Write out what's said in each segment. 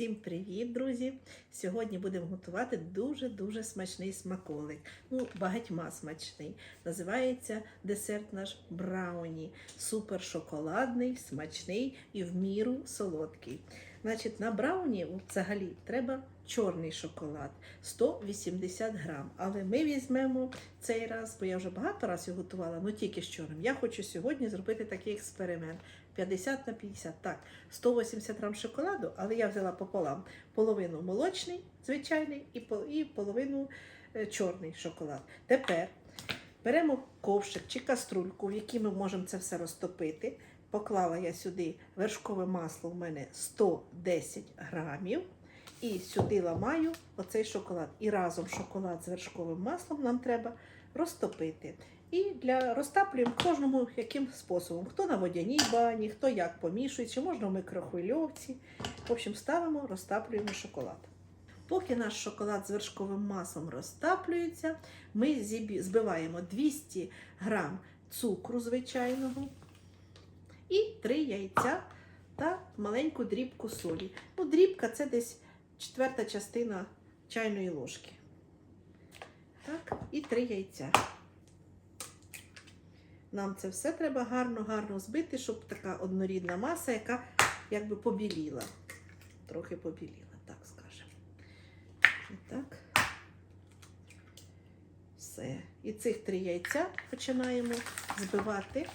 Всім привіт, друзі! Сьогодні будемо готувати дуже-дуже смачний смаколик. Ну, багатьма смачний. Називається десерт наш брауні. Супер шоколадний, смачний і в міру солодкий. Значить, на брауні взагалі треба чорний шоколад 180 грам. Але ми візьмемо цей раз, бо я вже багато разів готувала, ну тільки з чорним. Я хочу сьогодні зробити такий експеримент. 50 на 50. Так, 180 грам шоколаду, але я взяла пополам половину молочний, звичайний, і і половину е, чорний шоколад. Тепер беремо ковшик чи каструльку, в якій ми можемо це все розтопити. Поклала я сюди вершкове масло, у мене 110 грамів. І сюди ламаю оцей шоколад. І разом шоколад з вершковим маслом нам треба розтопити. І для розтаплюємо кожному яким способом. Хто на водяній бані, хто як помішує, чи можна в микрохвильовці. В общем, ставимо, розтаплюємо шоколад. Поки наш шоколад з вершковим маслом розтаплюється, ми збиваємо 200 грам цукру звичайного і 3 яйця та маленьку дрібку солі. Ну, дрібка це десь четверта частина чайної ложки. Так, і три яйця. Нам це все треба гарно-гарно збити, щоб така однорідна маса, яка якби побіліла. Трохи побіліла, так скажемо. І так. Все. І цих три яйця починаємо збивати.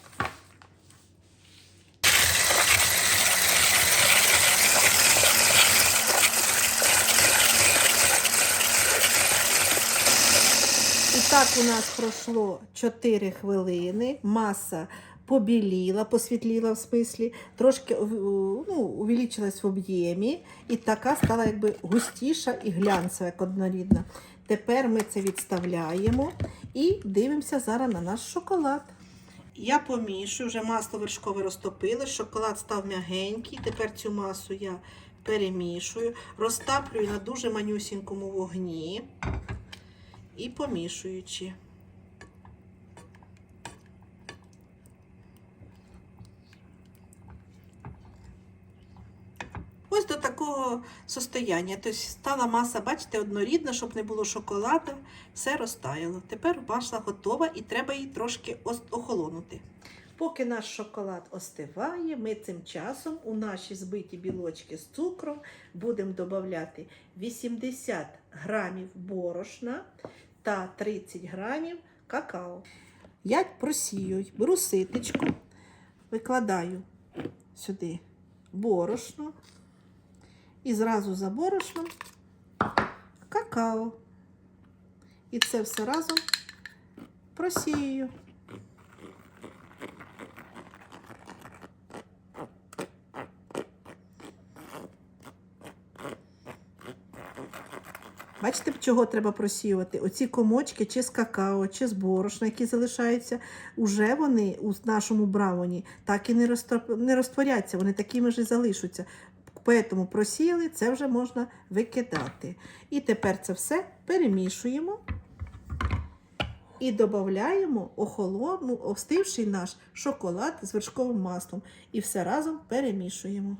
І так у нас пройшло 4 хвилини. Маса побіліла, посвітліла в смислі, трошки ну, увеличилась в об'ємі, і така стала якби густіша і глянцева, як однорідна. Тепер ми це відставляємо і дивимося зараз на наш шоколад. Я помішую, вже масло вершкове розтопили, шоколад став м'ягенький. Тепер цю масу я перемішую, розтаплюю на дуже манюсінькому вогні і помішуючи. Ось до такого состояння. Тобто стала маса, бачите, однорідна, щоб не було шоколаду, все розтаяло. Тепер маса готова і треба її трошки охолонути. Поки наш шоколад остиває, ми цим часом у наші збиті білочки з цукром будемо додати 80 грамів борошна та 30 грамів какао. Я просію, беру ситочку, викладаю сюди борошно і зразу за борошном какао. І це все разом просію. Бачите, чого треба просіювати? Оці комочки чи з какао, чи з борошна, які залишаються, уже вони у нашому брауні так і не, розтоп... не розтворяться, вони такими ж і залишаться. Тому просіяли, це вже можна викидати. І тепер це все перемішуємо і додаємо охолону, остивший наш шоколад з вершковим маслом. І все разом перемішуємо.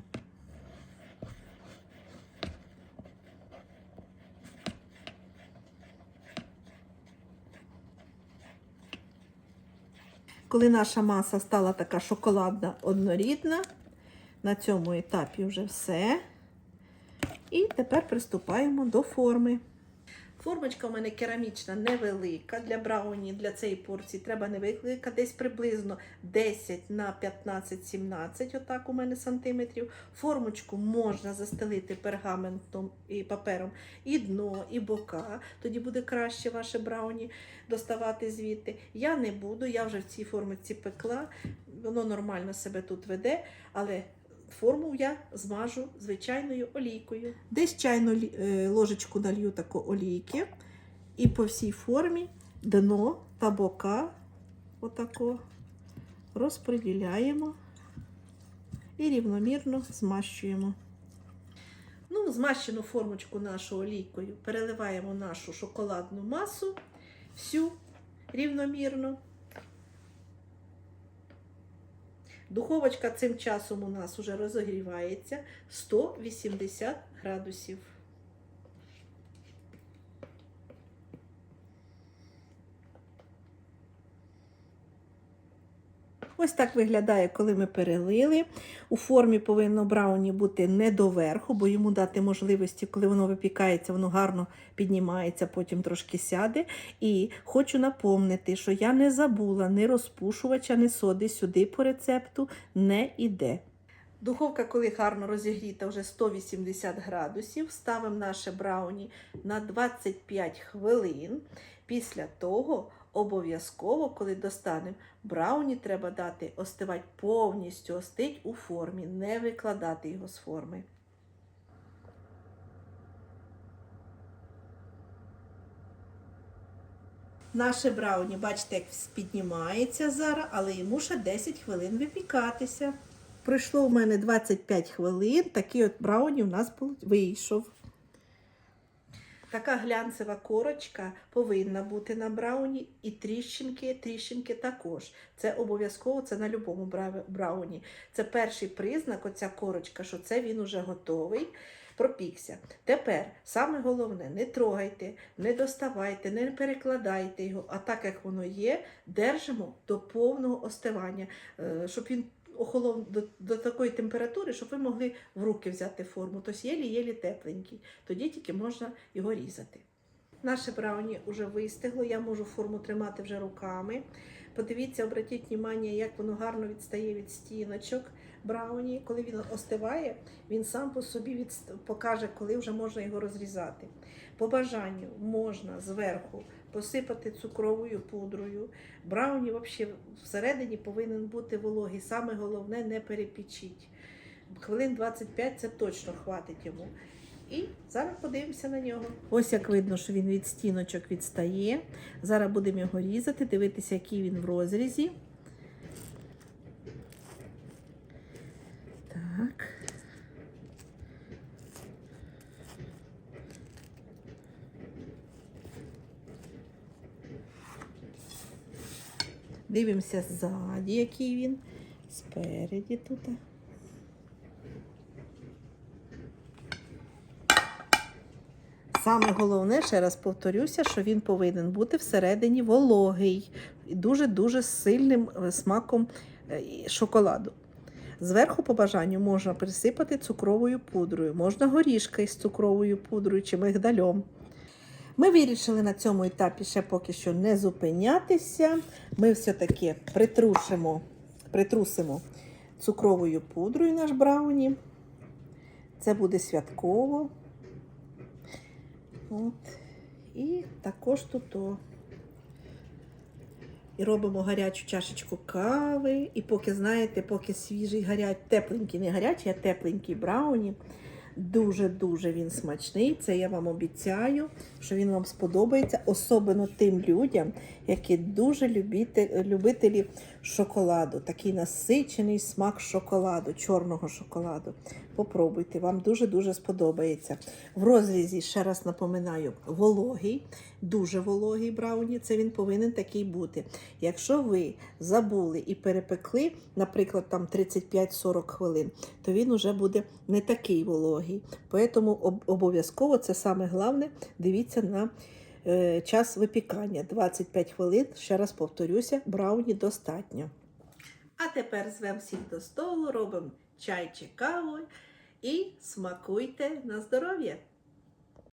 Коли наша маса стала така шоколадна однорідна, на цьому етапі вже все. І тепер приступаємо до форми. Формочка у мене керамічна невелика для брауні, для цієї порції треба невелика, десь приблизно 10 на 15-17, отак у мене сантиметрів. Формочку можна застелити пергаментом і папером і дно, і бока. Тоді буде краще ваше брауні доставати звідти. Я не буду, я вже в цій формочці пекла, воно нормально себе тут веде, але форму я змажу звичайною олійкою. Десь чайну е, ложечку налью таку олійки, і по всій формі дно та бока отако розподіляємо і рівномірно змащуємо. Ну, змащену формочку нашу олійкою переливаємо нашу шоколадну масу всю рівномірно. Духовочка цим часом у нас вже розогрівається 180 градусів. Ось так виглядає, коли ми перелили. У формі повинно брауні бути не доверху, бо йому дати можливості, коли воно випікається, воно гарно піднімається, потім трошки сяде. І хочу напомнити, що я не забула ні розпушувача, ні соди сюди по рецепту не йде. Духовка, коли гарно розігріта, вже 180 градусів, ставимо наше брауні на 25 хвилин. Після того обов'язково, коли достанемо брауні, треба дати остивати повністю остить у формі, не викладати його з форми. Наше брауні, бачите, як піднімається зараз, але йому ще 10 хвилин випікатися. Пройшло у мене 25 хвилин, такий от брауні у нас вийшов. Така глянцева корочка повинна бути на брауні, і тріщинки, тріщинки також. Це обов'язково це на будь-якому брауні. Це перший признак, оця корочка, що це він уже готовий. Пропікся. Тепер саме головне, не трогайте, не доставайте, не перекладайте його, а так як воно є, держимо до повного остивання, е, щоб він охолов до, до такої температури, щоб ви могли в руки взяти форму. Тобто єлі-єлі тепленький. Тоді тільки можна його різати. Наше брауні вже вистигло, я можу форму тримати вже руками. Подивіться, обратіть увагу, як воно гарно відстає від стіночок брауні. Коли він остиває, він сам по собі відст... покаже, коли вже можна його розрізати. По бажанню можна зверху посипати цукровою пудрою. Брауні взагалі всередині повинен бути вологий. Саме головне не перепічіть. Хвилин 25 це точно хватить йому. І зараз подивимося на нього. Ось як видно, що він від стіночок відстає. Зараз будемо його різати, дивитися, який він в розрізі. Так. Дивимося ззаді, який він, спереді тут. Саме головне, ще раз повторюся, що він повинен бути всередині вологий і дуже-дуже сильним смаком шоколаду. Зверху, по бажанню, можна присипати цукровою пудрою, можна горішки з цукровою пудрою чи мигдальом. Ми вирішили на цьому етапі ще поки що не зупинятися. Ми все-таки притрушимо, притрусимо цукровою пудрою наш брауні. Це буде святково. От. І також тут. -о. І робимо гарячу чашечку кави. І поки, знаєте, поки свіжий, гарячий, тепленький, не гарячий, а тепленький брауні. Дуже-дуже він смачний. Це я вам обіцяю, що він вам сподобається, особливо тим людям, які дуже любите, любителі шоколаду. Такий насичений смак шоколаду, чорного шоколаду. Попробуйте, вам дуже-дуже сподобається. В розрізі, ще раз напоминаю, вологий, дуже вологий брауні, це він повинен такий бути. Якщо ви забули і перепекли, наприклад, там 35-40 хвилин, то він уже буде не такий вологий. Тому обов'язково це саме головне, дивіться на час випікання. 25 хвилин, ще раз повторюся, брауні достатньо. А тепер звемо всіх до столу, робимо чай чи каву і смакуйте на здоров'я!